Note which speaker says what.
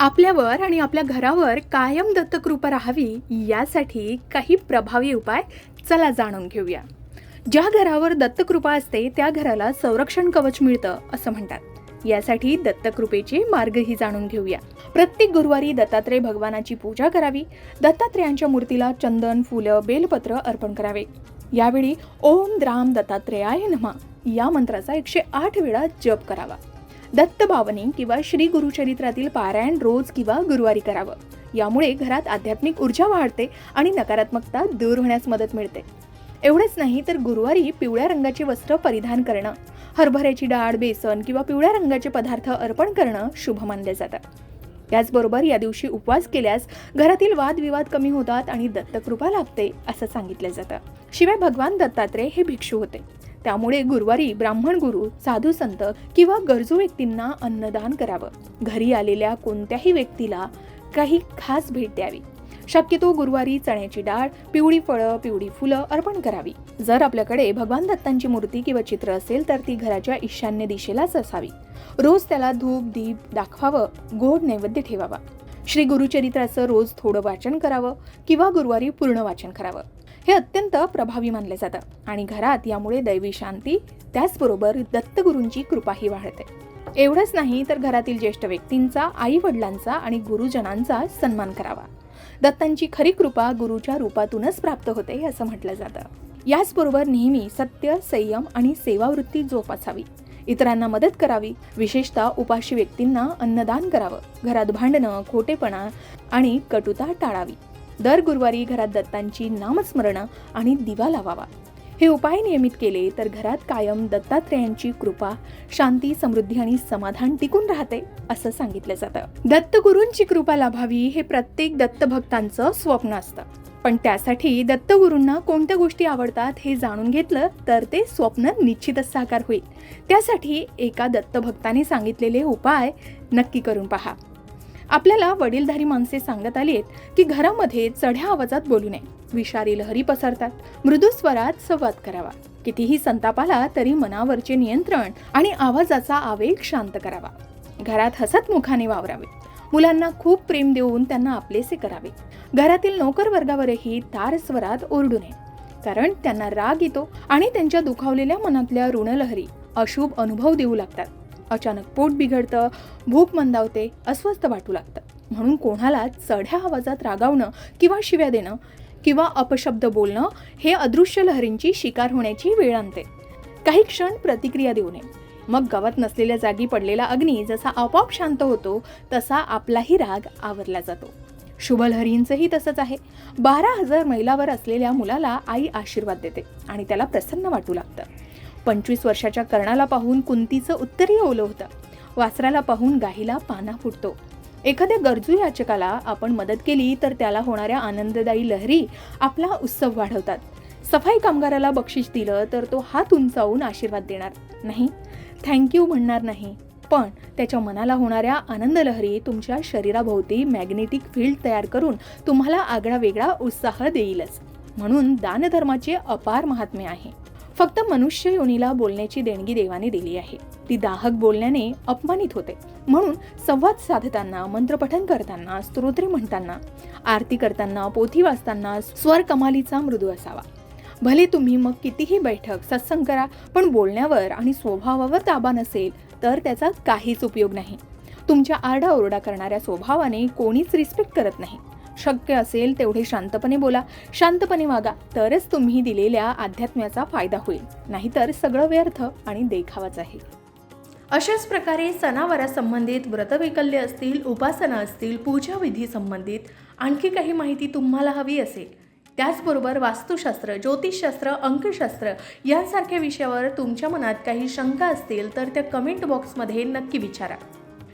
Speaker 1: आपल्यावर आणि आपल्या घरावर कायम दत्तकृपा राहावी यासाठी काही प्रभावी उपाय चला जाणून घेऊया. ज्या घरावर दत्तकृपा असते त्या घराला संरक्षण कवच मिळतं असं म्हणतात. यासाठी दत्तकृपेचे मार्गही जाणून घेऊया. प्रत्येक गुरुवारी दत्तात्रय भगवानाची पूजा करावी. दत्तात्रेयांच्या मूर्तीला चंदन फुलं बेलपत्र अर्पण करावे. यावेळी ओम द्राम दत्तात्रेयाय नमा या मंत्राचा एकशे आठ वेळा जप करावा. दत्तभावनी किंवा श्री गुरुचरित्रातील पारायण रोज किंवा गुरुवारी करावं. यामुळे घरात आध्यात्मिक ऊर्जा वाढते आणि नकारात्मकता दूर होण्यास मदत मिळते. एवढंच नाही तर गुरुवारी पिवळ्या रंगाचे वस्त्र परिधान करणं हरभऱ्याची डाळ बेसन किंवा पिवळ्या रंगाचे पदार्थ अर्पण करणं शुभ मानले जातं त्याचबरोबर या दिवशी उपवास केल्यास घरातील वादविवाद कमी होतात आणि दत्तकृपा लाभते असं सांगितलं जातं. शिवाय भगवान दत्तात्रय हे भिक्षू होते. त्यामुळे गुरुवारी ब्राह्मण गुरु साधू संत किंवा गरजू व्यक्तींना अन्नदान करावं. घरी आलेल्या कोणत्याही व्यक्तीला काही खास भेट द्यावी. शक्यतो गुरुवारी चण्याची डाळ पिवळी फळं पिवळी फुलं अर्पण करावी. जर आपल्याकडे भगवान दत्तांची मूर्ती किंवा चित्र असेल तर ती घराच्या ईशान्य दिशेलाच असावी. रोज त्याला धूप दीप दाखवावं गोड नैवेद्य ठेवावा. श्री गुरुचरित्राचं रोज थोडं वाचन करावं किंवा गुरुवारी पूर्ण वाचन करावं. हे अत्यंत प्रभावी मानले जातं आणि घरात यामुळे दैवी शांती त्याचबरोबर दत्तगुरूंची कृपाही वाढते. एवढंच नाही तर घरातील ज्येष्ठ व्यक्तींचा आई वडिलांचा आणि गुरुजनांचा सन्मान करावा. दत्तांची खरी कृपा गुरुच्या रूपातूनच प्राप्त होते असं म्हटलं जातं. याचबरोबर नेहमी सत्य संयम आणि सेवावृत्ती जोपासावी. इतरांना मदत करावी. विशेषतः उपाशी व्यक्तींना अन्नदान करावं. घरात भांडणं खोटेपणा आणि कटुता टाळावी. दर गुरुवारी घरात दत्तांची नामस्मरणं आणि दिवा लावावा. हे उपाय नियमित केले तर घरात कायम दत्तात्रेयांची कृपा शांती समृद्धी आणि समाधान टिकून राहते असं सांगितलं जातं. दत्तगुरूंची कृपा लाभावी हे प्रत्येक दत्तभक्तांचं स्वप्न असतं. पण त्यासाठी दत्तगुरूंना कोणत्या गोष्टी आवडतात हे जाणून घेतलं तर ते स्वप्न निश्चितच साकार होईल. त्यासाठी एका दत्तभक्ताने सांगितलेले उपाय नक्की करून पहा. आपल्याला वडीलधारी माणसे सांगत आली आहेत की घरामध्ये चढ्या आवाजात बोलू नये. विषारी लहरी पसरतात. मृदू स्वरात संवाद करावा. कितीही संताप आला तरी मनावरचे नियंत्रण आणि आवाजाचा आवेग शांत करावा. घरात हसत मुखाने वावरावे. मुलांना खूप प्रेम देऊन त्यांना आपलेसे करावे. घरातील नोकर वर्गावरही तार स्वरात ओरडू नये. कारण त्यांना राग येतो आणि त्यांच्या दुखावलेल्या मनातल्या ऋणलहरी अशुभ अनुभव देऊ लागतात. अचानक पोट बिघडतं भूक मंदावते अस्वस्थ वाटू लागतं. म्हणून कोणाला चढ्या आवाजात रागावणं किंवा शिव्या देणं किंवा अपशब्द बोलणं हे अदृश्य लहरींची शिकार होण्याची वेळ आणते. काही क्षण प्रतिक्रिया देऊ नये. मग गावात नसलेल्या जागी पडलेला अग्नी जसा आपोआप शांत होतो तसा आपलाही राग आवरला जातो. शुभलहरींचंही तसंच आहे. बारा हजार मैलावर असलेल्या मुलाला आई आशीर्वाद देते आणि त्याला प्रसन्न वाटू लागतं. पंचवीस वर्षाच्या कर्णाला पाहून कुंतीचं उत्तरही ओलं होतं. वासराला पाहून गाईला पाना फुटतो. एखाद्या गरजू याचकाला आपण मदत केली तर त्याला होणाऱ्या आनंददायी लहरी आपला उत्सव वाढवतात. सफाई कामगाराला बक्षीस दिलं तर तो हात उंचावून आशीर्वाद देणार. नाही थँक्यू म्हणणार नाही. पण त्याच्या मनाला होणाऱ्या आनंद लहरी तुमच्या शरीराभोवती मॅग्नेटिक फील्ड तयार करून तुम्हाला आगळा वेगळा उत्साह देईलच. म्हणून दानधर्माचे अपार महात्म्य आहे. फक्त मनुष्य योनीला बोलण्याची देणगी देवाने दिली आहे. ती दाहक बोलण्याने अपमानित होते. म्हणून संवाद साधताना मंत्रपठन करताना स्तोत्रे म्हणताना आरती करताना पोथी वाचताना स्वर कमालीचा मृदू असावा. भले तुम्ही मग कितीही बैठक सत्संग करा पण बोलण्यावर आणि स्वभावावर ताबा नसेल तर त्याचा काहीच उपयोग नाही. तुमच्या आरडाओरडा करणाऱ्या स्वभावाने कोणीच रिस्पेक्ट करत नाही. शक्य असेल तेवढे शांतपणे बोला. शांतपणे वागा. तरच तुम्ही दिलेल्या अध्यात्म्याचा फायदा होईल. नाहीतर सगळं व्यर्थ आणि देखावाच आहे. अशाच प्रकारे सणावारासंबंधित व्रतवैकल्य असतील उपासना असतील पूजाविधी संबंधित आणखी काही माहिती तुम्हाला हवी असेल. त्याचबरोबर वास्तुशास्त्र ज्योतिषशास्त्र अंकशास्त्र यांसारख्या विषयावर तुमच्या मनात काही शंका असतील तर त्या कमेंट बॉक्समध्ये नक्की विचारा.